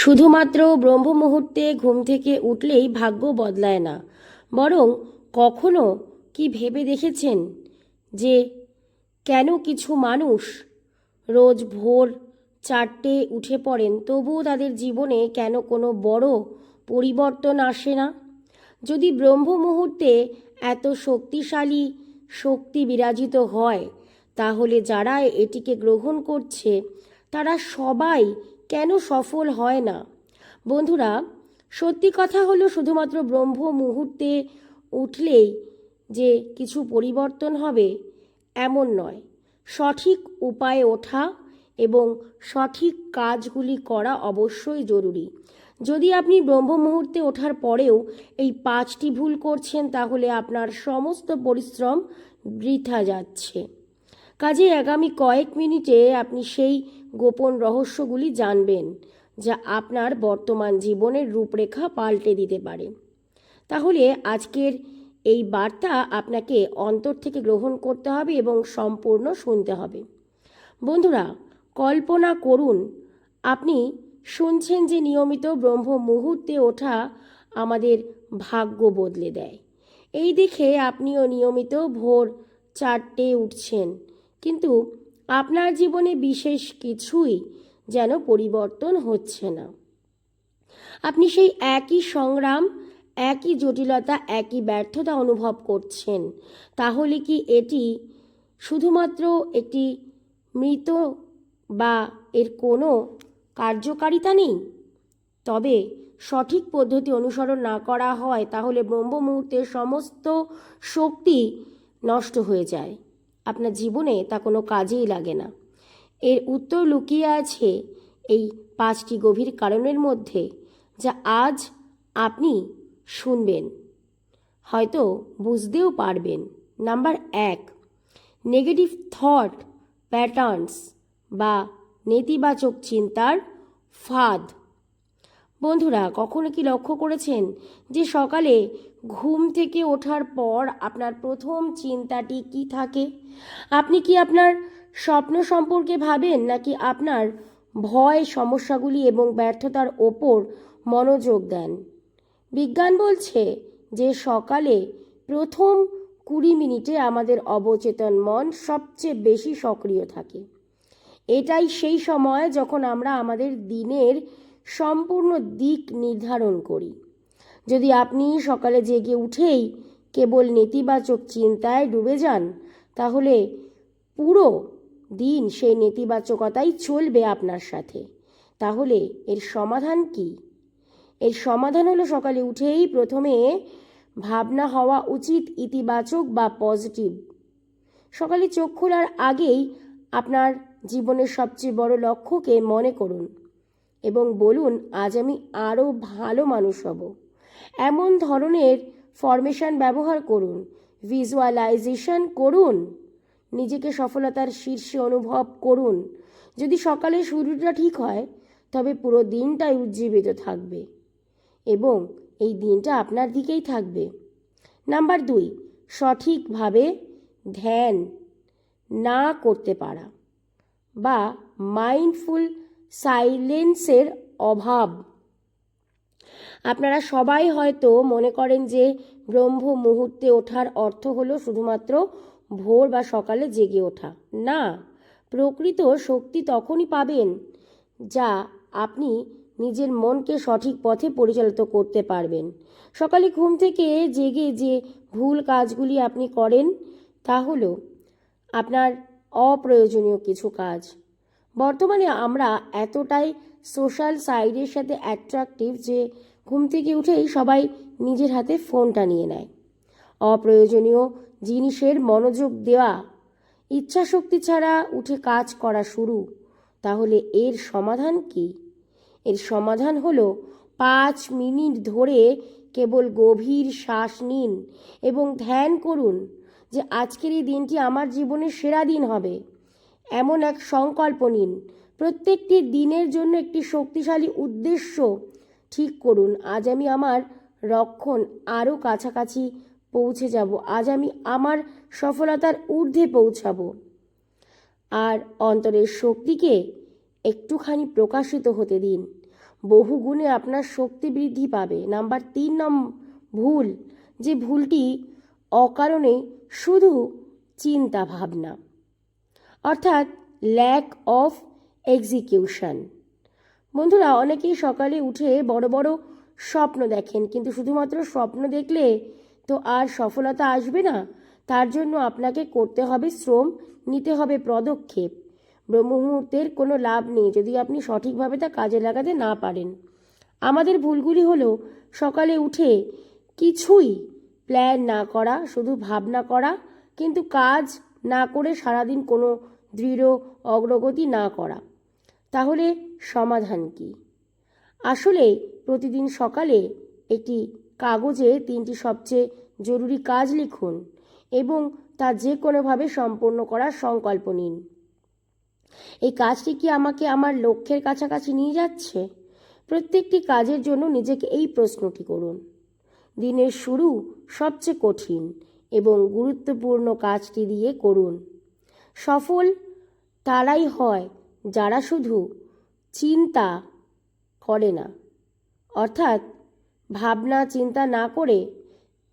শুধুমাত্র ব্রহ্ম মুহূর্তে ঘুম থেকে উঠলেই ভাগ্য বদলায় না। বরং কখনো কি ভেবে দেখেছেন যে কেন কিছু মানুষ রোজ ভোর চারটে উঠে পড়েন, তবুও তাদের জীবনে কেন কোনো বড় পরিবর্তন আসে না? যদি ব্রহ্ম মুহূর্তে এত শক্তিশালী শক্তি বিরাজিত হয়, তাহলে যারা এটিকে গ্রহণ করছে, তারা সবাই কেন সফল হয় না? বন্ধুরা, সত্যি কথা হলো শুধুমাত্র ব্রহ্ম মুহূর্তে উঠলেই যে কিছু পরিবর্তন হবে, এমন নয়। সঠিক উপায়ে ওঠা এবং সঠিক কাজগুলি করা অবশ্যই জরুরি। যদি আপনি ব্রহ্ম মুহূর্তে ওঠার পরেও এই পাঁচটি ভুল করছেন, তাহলে আপনার সমস্ত পরিশ্রম বৃথা যাচ্ছে। কাজে আগামী কয়েক মিনিটে আপনি সেই গোপন রহস্যগুলি জানবেন, যা আপনার বর্তমান জীবনের রূপরেখা পাল্টে দিতে পারে। তাহলে আজকের এই বার্তা আপনাকে অন্তর থেকে গ্রহণ করতে হবে এবং সম্পূর্ণ শুনতে হবে। বন্ধুরা, কল্পনা করুন, আপনি শুনছেন যে নিয়মিত ব্রহ্ম মুহূর্তে ওঠা আমাদের ভাগ্য বদলে দেয়। এই দেখে আপনিও নিয়মিত ভোর চারটে উঠছেন। কিন্তু আপনার জীবনে বিশেষ কিছুই যেন পরিবর্তন হচ্ছে না। আপনি সেই একই সংগ্রাম, একই জটিলতা, একই ব্যর্থতা অনুভব করছেন। তাহলে কি এটি শুধুমাত্র একটি মৃত বা এর কোনো কার্যকারিতা নেই? তবে সঠিক পদ্ধতি অনুসরণ না করা হয় তাহলে ব্রহ্ম মুহূর্তের সমস্ত শক্তি নষ্ট হয়ে যায়। আপনার জীবনে তা কোনো কাজেই লাগে না। এর উত্তর লুকিয়ে আছে এই পাঁচটি গভীর কারণের মধ্যে যা আজ আপনি শুনবেন। হয়তো বুঝতেও পারবেন। নাম্বার এক নেগেটিভ থট প্যাটার্নস বা নেতিবাচক চিন্তার ফাঁদ। বন্ধুরা, কখনো কি লক্ষ্য করেছেন যে সকালে ঘুম থেকে ওঠার পর আপনার প্রথম চিন্তাটি কি থাকে? আপনি কি আপনার স্বপ্ন সম্পর্কে ভাবেন, নাকি আপনার ভয়, সমস্যাগুলি এবং ব্যর্থতার ওপর মনোযোগ দেন? বিজ্ঞান বলছে যে সকালে প্রথম কুড়ি মিনিটে আমাদের অবচেতন মন সবচেয়ে বেশি সক্রিয় থাকে। এটাই সেই সময় যখন আমরা আমাদের দিনের সম্পূর্ণ দিক নির্ধারণ করি। যদি আপনি সকালে জেগে উঠেই কেবল নেতিবাচক চিন্তায় ডুবে যান, তাহলে পুরো দিন সেই নেতিবাচকতাই চলবে আপনার সাথে। তাহলে এর সমাধান কি? এর সমাধান হলো সকালে উঠেই প্রথমে ভাবনা হওয়া উচিত ইতিবাচক বা পজিটিভ। সকালে চোখ খোলার আগেই আপনার জীবনের সবচেয়ে বড় লক্ষ্যকে মনে করুন এবং বলুন, আজ আমি আরও ভালো মানুষ হব। এমন ধরনের ফরমেশন ব্যবহার করুন ভিজুয়ালাইজেশন করুন, নিজেকে সফলতার শীর্ষে অনুভব করুন। যদি সকালে শুরুটা ঠিক হয়, তবে পুরো দিনটাই উজ্জীবিত থাকবে এবং এই দিনটা আপনার দিকেই থাকবে। নাম্বার দুই, সঠিকভাবে ধ্যান না করতে পারা বা মাইন্ডফুল সাইলেন্সের অভাব আপনারা সবাই হয়তো মনে করেন যে ব্রহ্ম মুহূর্তে ওঠার অর্থ হলো শুধুমাত্র ভোর বা সকালে জেগে ওঠা। না, প্রকৃত শক্তি তখনই পাবেন যা আপনি নিজের মনকে সঠিক পথে পরিচালিত করতে পারবেন। সকালে ঘুম থেকে জেগে যে ভুল কাজগুলি আপনি করেন, তা হলো আপনার অপ্রয়োজনীয় কিছু কাজ। বর্তমানে আমরা এতটাই সোশ্যাল সাইডের সাথে অ্যাট্রাকটিভ যে ঘুম থেকে উঠেই সবাই নিজের হাতে ফোনটা নিয়ে নেয়। অপ্রয়োজনীয় জিনিসের মনোযোগ দেওয়া, ইচ্ছাশক্তি ছাড়া উঠে কাজ করা শুরু, তাহলে এর সমাধান কি? এর সমাধান হলো পাঁচ মিনিট ধরে কেবল গভীর শ্বাস নিন এবং ধ্যান করুন যে আজকের এই দিনটি আমার জীবনের সেরা দিন হবে। এমন এক সংকল্প নিন প্রত্যেকটি দিনের জন্য একটি শক্তিশালী উদ্দেশ্য ঠিক করুন। আজ আমি আমার রক্ষণ আরও কাছাকাছি পৌঁছে যাব। আজ আমি আমার সফলতার ঊর্ধ্বে পৌঁছাবো। আর অন্তরের শক্তিকে একটুখানি প্রকাশিত হতে দিন। বহু গুণে আপনার শক্তি বৃদ্ধি পাবে। নাম্বার তিন নম ভুল, যে ভুলটি অকারণে শুধু চিন্তা ভাবনা, অর্থাৎ ল্যাক অফ এক্সিকিউশন বন্ধুরা, অনেকেই সকালে উঠে বড় বড় স্বপ্ন দেখেন, কিন্তু শুধুমাত্র স্বপ্ন দেখলে তো আর সফলতা আসবে না। তার জন্য আপনাকে করতে হবে শ্রম, নিতে হবে পদক্ষেপ। ব্রহ্মমুহূর্তের কোনো লাভ নেই যদি আপনি সঠিকভাবে তা কাজে লাগাতে না পারেন। আমাদের ভুলগুলি হলো সকালে উঠে কিছুই প্ল্যান না করা, শুধু ভাবনা করা, কিন্তু কাজ না করে সারাদিন কোনো দৃঢ় অগ্রগতি না করা। তাহলে সমাধান কি? আসলে প্রতিদিন সকালে একটি কাগজে তিনটি সবচেয়ে জরুরি কাজ লিখুন এবং তা যে কোনোভাবে সম্পন্ন করার সংকল্প নিন। এই কাজটি কি আমাকে আমার লক্ষ্যের কাছাকাছি নিয়ে যাচ্ছে? প্রত্যেকটি কাজের জন্য নিজেকে এই প্রশ্নটি করুন। দিনের শুরু সবচেয়ে কঠিন এবং গুরুত্বপূর্ণ কাজটি দিয়ে করুন। সফল তারাই হয় যারা শুধু চিন্তা করে না, অর্থাৎ ভাবনা, চিন্তা না করে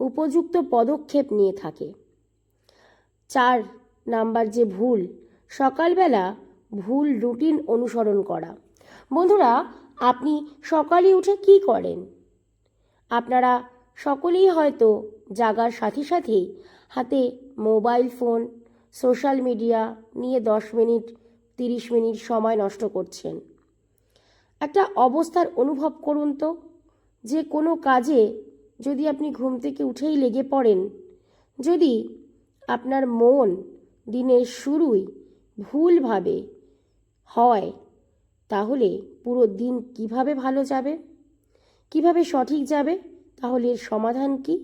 উপযুক্ত পদক্ষেপ নিয়ে থাকে। চার নাম্বার যে ভুল, সকালবেলা ভুল রুটিন অনুসরণ করা। বন্ধুরা, আপনি সকালে উঠে কি করেন? আপনারা সকলেই হয়তো জাগার সাথে সাথেই হাতে মোবাইল ফোন, সোশ্যাল মিডিয়া নিয়ে দশ মিনিট তিরিশ মিনিট সময় নষ্ট করছেন। একটা অবস্থার অনুভব করুন তো, যে কোনো কাজে যদি আপনি ঘুম থেকে উঠেই লেগে পড়েন, যদি আপনার মন দিনের শুরুই ভুলভাবে হয়, তাহলে পুরো দিন কীভাবে ভালো যাবে? কীভাবে সঠিক যাবে? তাহলে এর সমাধান কি?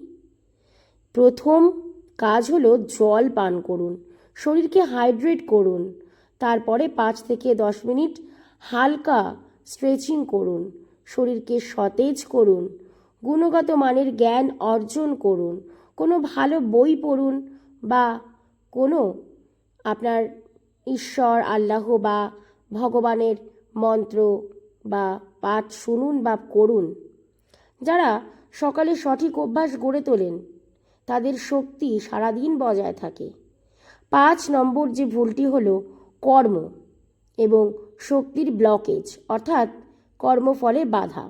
প্রথম কাজ হলো জল পান করুন, শরীরকে হাইড্রেট করুন তারপরে পাঁচ থেকে দশ মিনিট হালকা স্ট্রেচিং করুন, শরীরকে সতেজ করুন, গুণগত মানের জ্ঞান অর্জন করুন, কোনো ভালো বই পড়ুন বা কোনো আপনার ঈশ্বর, আল্লাহ বা ভগবানের মন্ত্র বা পাঠ শুনুন বা করুন। যারা সকালে সঠিক অভ্যাস গড়ে তোলেন, তাদের শক্তি সারাদিন বজায় থাকে। পাঁচ নম্বর যে ভুলটি হলো কর্ম এবং শক্তির ব্লকেজ অর্থাৎ কর্মফলে বাধা।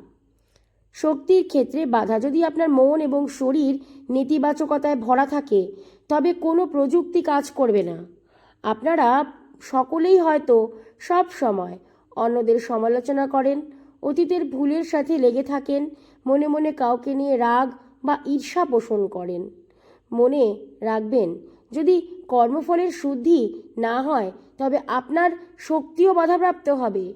শক্তির ক্ষেত্রে বাধা যদি আপনার মন এবং শরীর নেতিবাচকতায় ভরা থাকে, তবে কোনো প্রযুক্তি কাজ করবে না। আপনারা সকলেই হয়তো সব সময় অন্যদের সমালোচনা করেন, অতীতের ভুলের সাথে লেগে থাকেন, মনে মনে কাউকে নিয়ে রাগ বা ঈর্ষা পোষণ করেন। মনে রাখবেন, যদি কর্মফলের শুদ্ধি না হয়, তবে আপনার শক্তিও বাধাপ্রাপ্ত হবে।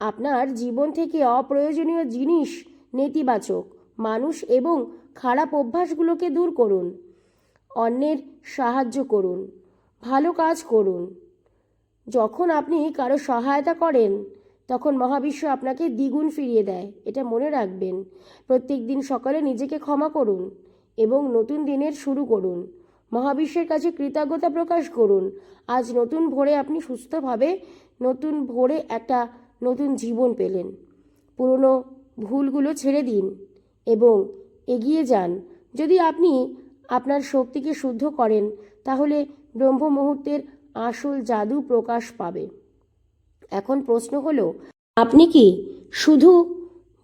আপনার জীবন থেকে অপ্রয়োজনীয় জিনিস নেতিবাচক, মানুষ এবং খারাপ অভ্যাসগুলোকে দূর করুন। অন্যের সাহায্য করুন। ভালো কাজ করুন। যখন আপনি কারও সহায়তা করেন, তখন মহাবিশ্ব আপনাকে দ্বিগুণ ফিরিয়ে দেয়, এটা মনে রাখবেন। প্রত্যেক দিন সকালে নিজেকে ক্ষমা করুন এবং নতুন দিনের শুরু করুন। মহাবিশ্বের কাছে কৃতজ্ঞতা প্রকাশ করুন। আজ নতুন ভোরে আপনি সুস্থভাবে নতুন ভোরে একটা নতুন জীবন পেলেন। পুরনো ভুলগুলো ছেড়ে দিন এবং এগিয়ে যান। যদি আপনি আপনার শক্তিকে শুদ্ধ করেন, তাহলে ব্রহ্ম মুহূর্তের আসল জাদু প্রকাশ পাবে। এখন প্রশ্ন হলো, আপনি কি শুধু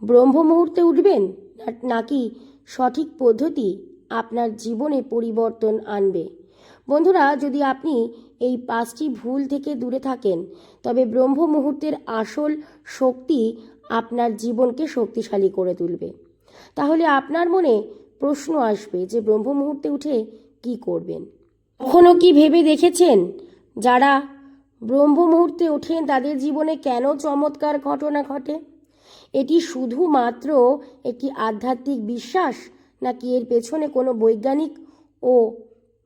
ব্রহ্ম মুহূর্তে উঠবেন নাকি সঠিক পদ্ধতি আপনার জীবনে পরিবর্তন আনবে। বন্ধুরা, যদি আপনি এই পাঁচটি ভুল থেকে দূরে থাকেন, তবে ব্রহ্ম মুহূর্তের আসল শক্তি আপনার জীবনকে শক্তিশালী করে তুলবে। তাহলে আপনার মনে প্রশ্ন আসবে যে ব্রহ্ম মুহূর্তে উঠে কি করবেন? কখনো কি ভেবে দেখেছেন যারা ব্রহ্ম মুহূর্তে ওঠেন তাদের জীবনে কেন চমৎকার ঘটনা ঘটে? এটি শুধুমাত্র একটি আধ্যাত্মিক বিশ্বাস নাকি এর পেছনে কোনো বৈজ্ঞানিক ও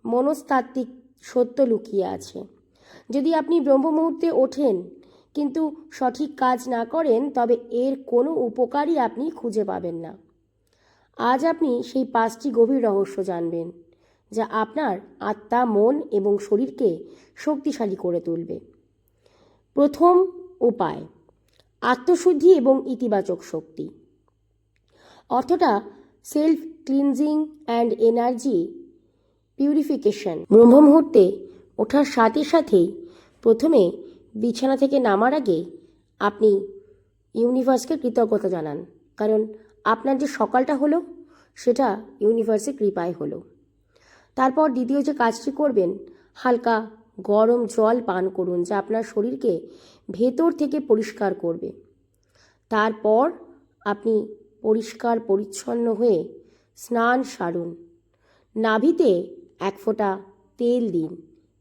মনস্তাত্ত্বিক সত্য লুকিয়ে আছে? যদি আপনি ব্রহ্ম মুহূর্তে ওঠেন কিন্তু সঠিক কাজ না করেন, তবে এর কোনো উপকারই আপনি খুঁজে পাবেন না। আজ আপনি সেই পাঁচটি গভীর রহস্য জানবেন, যা আপনার আত্মা, মন এবং শরীরকে শক্তিশালী করে তুলবে। প্রথম উপায়, আত্মশুদ্ধি এবং ইতিবাচক শক্তি। অর্থটা self cleansing and energy purification ব্রহ্ম মুহূর্তে ওঠার সাথে সাথেই প্রথমে বিছানা থেকে নামার আগে আপনি ইউনিভার্সকে কৃতজ্ঞতা জানান। কারণ আপনার যে সকালটা হলো, সেটা ইউনিভার্সের কৃপায় হলো। তারপর দ্বিতীয় যে কাজটি করবেন, হালকা গরম জল পান করুন, যা আপনার শরীরকে ভেতর থেকে পরিষ্কার করবে। তারপর আপনি পরিষ্কার পরিচ্ছন্ন হয়ে স্নান সারুন। নাভিতে এক ফোঁটা তেল দিন,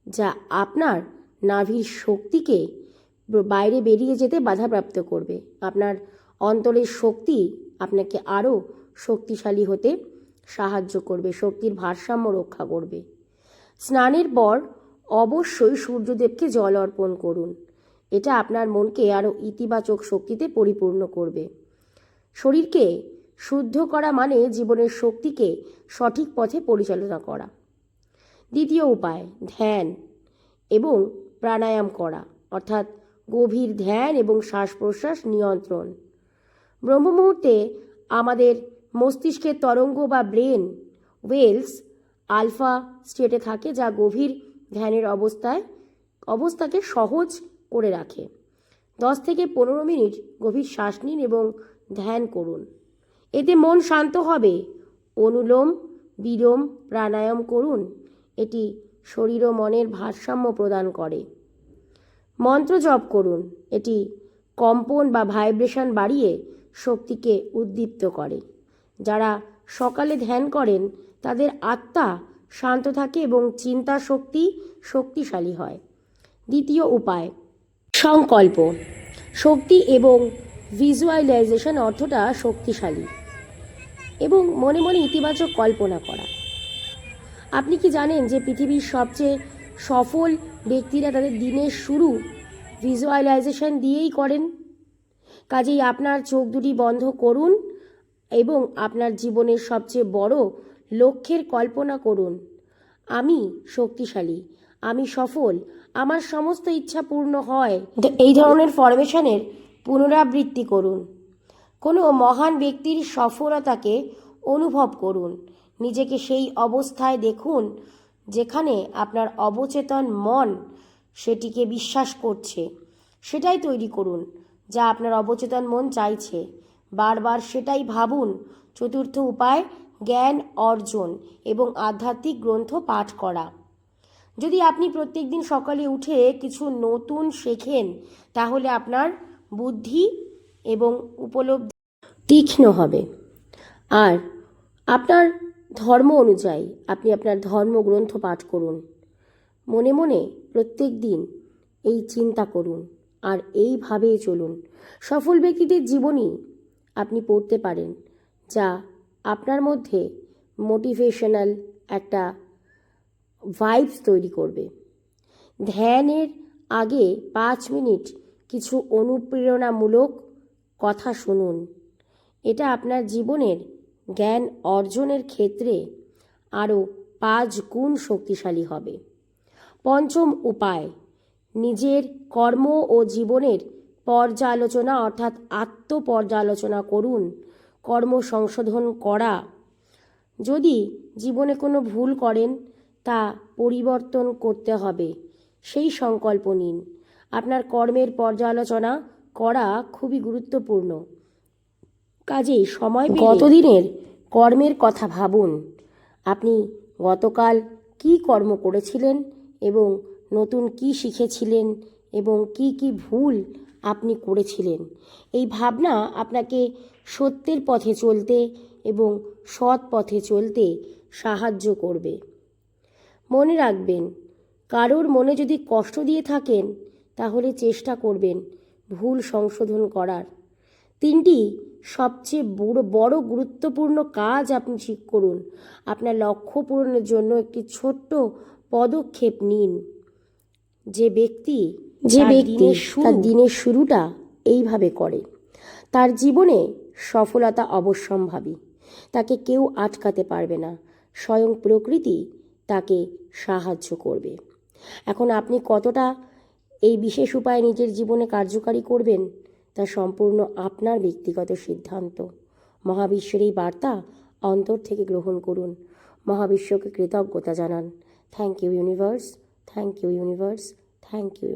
যা আপনার নাভির শক্তিকে বাইরে বেরিয়ে যেতে বাধাপ্রাপ্ত করবে। আপনার অন্তরের শক্তি আপনাকে আরও শক্তিশালী হতে সাহায্য করবে, শক্তির ভারসাম্য রক্ষা করবে। স্নানের পর অবশ্যই সূর্যদেবকে জল অর্পণ করুন। এটা আপনার মনকে আরও ইতিবাচক শক্তিতে পরিপূর্ণ করবে। শরীরকে শুদ্ধ করা মানে জীবনের শক্তিকে সঠিক পথে পরিচালনা করা। দ্বিতীয় উপায়, ধ্যান এবং প্রাণায়াম করা, অর্থাৎ গভীর ধ্যান এবং শ্বাস প্রশ্বাস নিয়ন্ত্রণ। ব্রহ্ম মুহূর্তে আমাদের মস্তিষ্কের তরঙ্গ বা ব্রেন, ওয়েলস, আলফা স্টেটে থাকে যা গভীর ধ্যানের অবস্থায়, অবস্থাকে সহজ করে রাখে। দশ থেকে পনেরো মিনিট গভীর শ্বাস নিন এবং ধ্যান করুন। এতে মন শান্ত হবে। অনুলোম, বিলোম, প্রাণায়াম করুন। এটি শরীর ও মনের ভারসাম্য প্রদান করে। মন্ত্র জপ করুন। এটি কম্পন বা ভাইব্রেশন বাড়িয়ে শক্তিকে উদ্দীপ্ত করে। যারা সকালে ধ্যান করেন, তাদের আত্মা শান্ত থাকে এবং চিন্তা শক্তি শক্তিশালী হয়। দ্বিতীয় উপায়, সংকল্প। শক্তি এবং ভিজুয়ালাইজেশন অর্থটা শক্তিশালী এবং মনে মনে ইতিবাচক কল্পনা করা। আপনি কি জানেন যে পৃথিবীর সবচেয়ে সফল ব্যক্তিরা তাদের দিনের শুরু ভিজুয়ালাইজেশন দিয়েই করেন? কাজেই আপনার চোখ দুটি বন্ধ করুন এবং আপনার জীবনের সবচেয়ে বড় লক্ষ্যের কল্পনা করুন। আমি শক্তিশালী, আমি সফল, আমার সমস্ত ইচ্ছা পূর্ণ হয়। এই ধরনের ফরমেশনের পুনরাবৃত্তি করুন। কোনো মহান ব্যক্তির সফলতাকে অনুভব করুন। নিজেকে সেই অবস্থায় দেখুন যেখানে আপনার অবচেতন মন সেটিকে বিশ্বাস করছে। সেটাই তৈরি করুন যা আপনার অবচেতন মন চাইছে। বারবার সেটাই ভাবুন। চতুর্থ উপায়, জ্ঞান অর্জন এবং আধ্যাত্মিক গ্রন্থ পাঠ করা। যদি আপনি প্রত্যেকদিন সকালে উঠে কিছু নতুন শেখেন, তাহলে আপনার বুদ্ধি এবং উপলব্ধি তীক্ষ্ণ হবে। আর আপনার ধর্ম অনুযায়ী আপনি আপনার ধর্মগ্রন্থ পাঠ করুন। মনে মনে প্রত্যেক দিন এই চিন্তা করুন আর এইভাবেই চলুন। সফল ব্যক্তিদের জীবনী আপনি পড়তে পারেন, যা আপনার মধ্যে মোটিভেশনাল একটা ভাইবস তৈরি করবে। ধ্যানের আগে পাঁচ মিনিট কিছু অনুপ্রেরণামূলক কথা শুনুন। এটা আপনার জীবনের জ্ঞান অর্জনের ক্ষেত্রে আরও পাঁচ গুণ শক্তিশালী হবে। পঞ্চম উপায়, নিজের কর্ম ও জীবনের পর্যালোচনা অর্থাৎ আত্মপর্যালোচনা করুন, কর্ম সংশোধন করা। যদি জীবনে কোনো ভুল করেন, তা পরিবর্তন করতে হবে। সেই সংকল্প নিন। আপনার কর্মের পর্যালোচনা করা খুবই গুরুত্বপূর্ণ। কাজেই সময় গতদিনের কর্মের কথা ভাবুন। আপনি গতকাল কি কর্ম করেছিলেন এবং নতুন কি শিখেছিলেন এবং কি কি ভুল আপনি করেছিলেন। এই ভাবনা আপনাকে সত্যের পথে চলতে এবং সৎ পথে চলতে সাহায্য করবে। মনে রাখবেন, কারোর মনে যদি কষ্ট দিয়ে থাকেন তাহলে চেষ্টা করবেন ভুল সংশোধন করার। তিনটি সবচেয়ে বড় বড় গুরুত্বপূর্ণ কাজ আপনি ঠিক করুন। আপনার লক্ষ্য পূরণের জন্য একটি ছোট্ট পদক্ষেপ নিন। যে ব্যক্তি যে ব্যক্তি তার দিনের শুরুটা এইভাবে করে তার জীবনে সফলতা অবশ্যম্ভাবী। তাকে কেউ আটকাতে পারবে না স্বয়ং প্রকৃতি তাকে সাহায্য করবে। এখন আপনি কতটা এই বিশেষ উপায় নিজের জীবনে কার্যকারী করবেন, তা সম্পূর্ণ আপনার ব্যক্তিগত সিদ্ধান্ত। মহাবিশ্বের এই বার্তা অন্তর থেকে গ্রহণ করুন। মহাবিশ্বকে কৃতজ্ঞতা জানান। Thank you universe thank you universe thank you